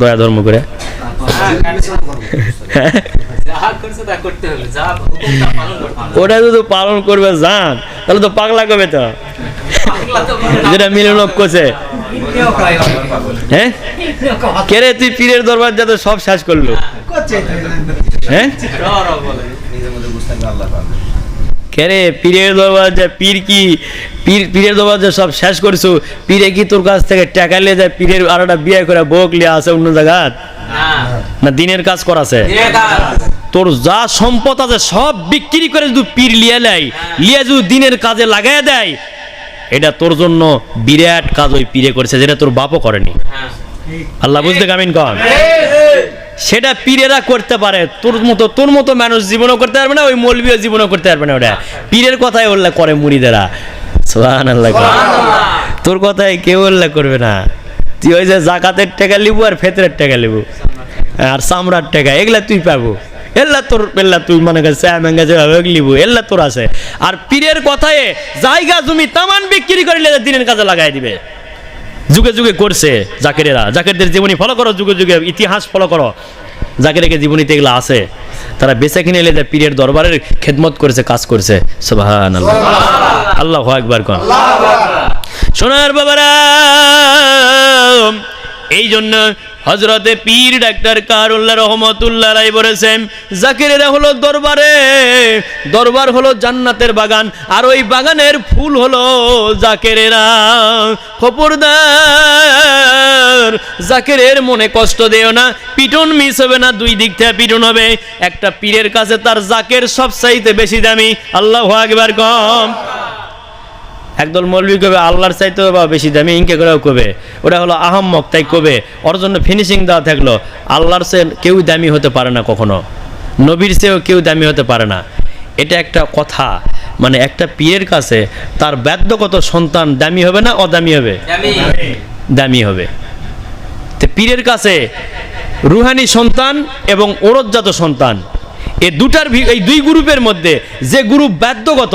দয়া ধর্ম করে। ওটা যদি পালন করবে যান তাহলে তো পাগলা কবে তো। যেটা মিলনক করছে। হ্যাঁ? কে রে তুই পীরের দরবার যাতে সব শেষ করল? হ্যাঁ? র র কে রে পীরের দরবার যে পীর কি? পীর পীরের দরবার যে সব শেষ করছ? পীরে কি তোর কাছ থেকে টাকা লিয়ে যায় পীরের আর একটা বিয়ে করে বউক লিয়ে আছে অন্য জায়গাত না। না দিনের কাজ করাছে? দিনের কাজ। তোর যা সম্পদ আছে সব বিক্রি করে যদি পীর লিয়ে নেয় লিয়ে যদি দিনের কাজে লাগাই দেয় এটা তোর জন্য বিরাট কাজ ওই পীরে করেছে যেটা তোর বাপও করেনি। হ্যাঁ। আল্লাহ বুঝতে কামিন কন? সেটা পীরেরা করতে পারে। তোর মতো তোর মতো মানুষ জীবনও করতে পারবে না ওই মৌলবীয় জীবনও করতে পারবে না ওটা। পীরের কথাই উল্লেখ করে মুড়িদেরা। সোহান আল্লাহ তোর কথাই কেউ উল্লেখ করবে না। তুই ওই যে জাকাতের টাকা লিবু আর ফেতরের টাকা লিবু। আর চামড়ার টাকা এগুলা তুই পাবো। এল্লা তোর এল্লা তুই মনে কর চা ম্যাঙ্গা লিবু এল্লা তোর আছে। আর পীরের কথায় জায়গা জমি তামান বিক্রি করে দিনের কাজে লাগাই দিবে। যুগে যুগে করছে জাকেরেরা। জাকেরদের জীবনী ফলো করো যুগে যুগে ইতিহাস ফলো করো। জাকেরেকে জীবনীতে এগুলো আছে। তারা বেঁচে কিনে এলে পীরের দরবারের খেদমত করেছে কাজ করছে। সোভান আল্লাহ আল্লাহ একবার কন সোনার বাবারা এই জন্য হজরতে পীর ডাক্তার কারুল্লাহ রহমতুল্লাহ রায় বলেছেন জাকিরেরা হলো দরবারে। দরবার হলো জান্নাতের বাগান, আর ওই বাগানের ফুল হলো জাকেরেরা। খবরদার, জাকেরের মনে কষ্ট দেও না, পিটন মিস হবে না, দুই দিক থেকে পিটন হবে। একটা পীরের কাছে তার জাকের সব চাইতে বেশি দামি, আল্লাহ একবার কম। একদল মৌলবি কবে আল্লাহর চাইতে বা বেশি দামি ইনকে করেও কবে? ওটা হলো আহম্মক তাই কবে? ওর জন্য ফিনিশিং দেওয়া থাকল। আল্লাহর সে কেউ দামি হতে পারে না কখনো। নবীর চেয়েও কেউ দামি হতে পারে না। এটা একটা কথা। মানে একটা পীরের কাছে তার বাধ্যগত সন্তান দামি হবে না অদামি হবে? দামি। হবে। তো পীরের কাছে রুহানি সন্তান এবং ওরজ্জাত সন্তান। এ দুটার এই দুই গ্রুপের মধ্যে যে গ্রুপ বাধ্যগত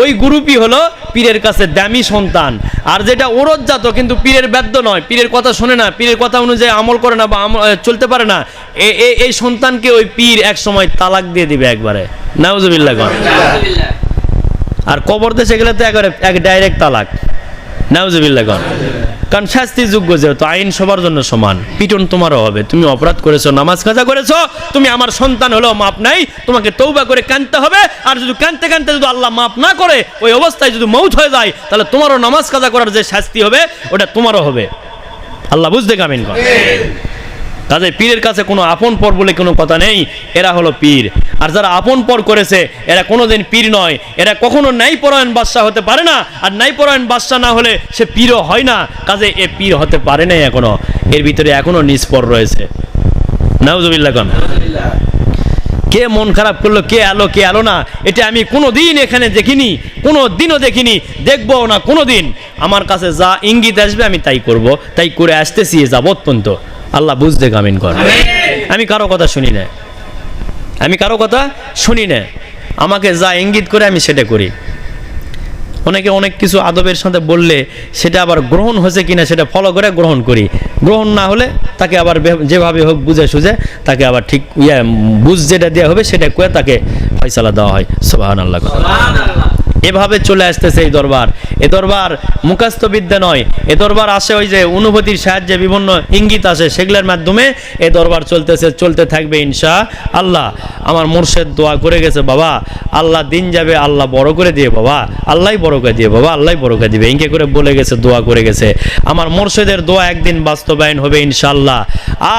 ওই গ্রুপই হলো পীরের কাছে দামি সন্তান। আর যেটা ওরজ্জাত কিন্তু পীরের ব্যর্থ নয়। পীরের কথা শোনে না পীরের কথা অনুযায়ী আমল করে না বা চলতে পারে না। এই সন্তানকে ওই পীর এক সময় তালাক দিয়ে দিবে একবারে। নাউজুবিল্লাহ আর কবর দেশে গেলে তো একবারে এক ডাইরেক্ট তালাক। নাউজুবিল্লাহ কারণ শাস্তিযোগ্য যেহেতু, আইন সবার জন্য সমান। পিটন তোমারও হবে, তুমি অপরাধ করেছ, নামাজ কাজা করেছ, তুমি আমার সন্তান হলেও মাপ নাই, তোমাকে তৌবা করে কানতে হবে, আর যদি কানতে কানতে যদি আল্লাহ মাপ না করে, ওই অবস্থায় যদি মৌত হয়ে যায়, তাহলে তোমারও নামাজ কাজা করার যে শাস্তি হবে, ওটা তোমারও হবে। আল্লাহ বুঝতে কামিন কর কাজে পীরের কাছে কোনো আপন পর বলে কোনো কথা নেই, এরা হলো পীর। আর যারা আপন পর করেছে, এরা কোনোদিন পীর নয়। এরা কখনো ন্যায় পরায়ণ বাদশাহ হতে পারে না, আর ন্যায় পরায়ণ বাদশাহ না হলে সে পীরও হয় না। কাজে এ পীর হতে পারে নাই এখনও। এর ভিতরে এখনও নিষ্পর রয়েছে। নাউজুবিল্লাহ খান কে মন খারাপ করল, কে আলো কে আলো না, এটা আমি কোনো দিন এখানে দেখিনি কোনো দিনও দেখিনি দেখব না কোনো দিন আমার কাছে যা ইঙ্গিত আসবে আমি তাই করব, তাই করে আসতেছি যাবৎ পর্যন্ত। আল্লাহ বুঝতে গামিন কর। আমি কারও কথা শুনি না। আমি কারও কথা শুনি না। আমাকে যা ইঙ্গিত করে আমি সেটা করি। অনেকে অনেক কিছু আদবের সাথে বললে সেটা আবার গ্রহণ হয়েছে কিনা সেটা ফলো করে গ্রহণ করি। গ্রহণ না হলে তাকে আবার যেভাবে হোক বুঝে সুঝে তাকে আবার ঠিক ইয়ে বুঝ যেটা দেওয়া হবে সেটা করে তাকে ফয়সালা দেওয়া হয়। সোহান আল্লাহ এভাবে চলে আসতেছে এই দরবার। এ দরবার মুখাস্ত বিদ্যা নয়। এ দরবার আসে ওই যে অনুভূতির সাহায্যে বিভিন্ন ইঙ্গিত আসে সেগুলোর মাধ্যমে এ দরবার চলতেছে চলতে থাকবে ইনশা আল্লাহ। আমার মোর্শেদ দোয়া করে গেছে বাবা। আল্লাহ দিন যাবে আল্লাহ বড় করে দিয়ে বাবা। আল্লাহ বড় করে দিয়ে বাবা। আল্লাহ বড় করে দিবে। ইনকে করে বলে গেছে দোয়া করে গেছে। আমার মোর্শেদের দোয়া একদিন বাস্তবায়ন হবে ইনশাল্লাহ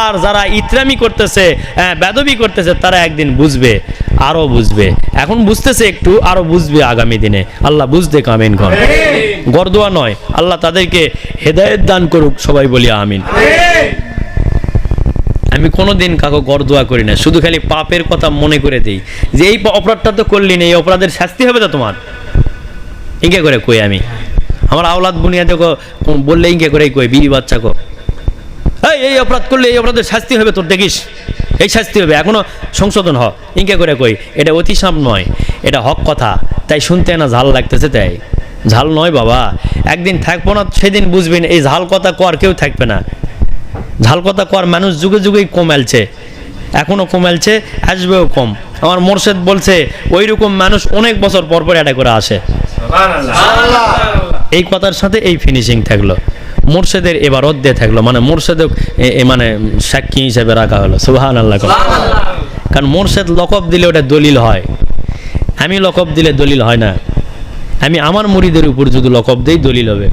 আর যারা ইতরামি করতেছে হ্যাঁ, বেদবি করতেছে তারা একদিন বুঝবে আরও বুঝবে। এখন বুঝতেছে একটু আরও বুঝবে আগামী দিনে। আল্লাহ বুঝতে কামিন কর। গরদোয়া নয় আল্লাহ তাদেরকে হেদায়েত দান করুক সবাই বলি আমিন। আমি কোনোদিন কাকো গরদোয়া করি না শুধু খালি পাপের কথা মনে করে দিই। যে এই অপরাধটা তো করলি না এই অপরাধের শাস্তি হবে তো তোমার? ইঙ্কে করে কই আমি? আমার আওলাদ বুনিয়াতে কো বললে ইঙ্কে করে কই বিবি বাচ্চা কো। এই অপরাধ করলে এই অপরাধের শাস্তি হবে তোর দেখিস। এই শাস্তি হবে এখনও সংশোধন হ। ইনকে করে কই এটা অতি অতিসাপ নয় এটা হক কথা। তাই শুনতে না ঝাল লাগতেছে তাই। ঝাল নয় বাবা একদিন থাকব না সেদিন বুঝবেন এই ঝাল কথা কর কেউ থাকবে না। ঝাল কথা কর মানুষ যুগে যুগেই কমেলছে এখনও কমেলছে আসবেও কম। আমার মোর্শেদ বলছে ওই রকম মানুষ অনেক বছর পর পর এটা করে আসে। এই কথার সাথে এই ফিনিশিং থাকল। মোর্শেদের এবার অধ্যে থাকল মানে মোর্শেদ মানে সাক্ষী হিসেবে রাখা হলো সুহান আল্লাহ কারণ মোর্শেদ লকব দিলে ওটা দলিল হয়। আমি লকব দিলে দলিল হয় না। আমি আমার মুড়িদের উপর যদি লকব দিই, দলিল হবে।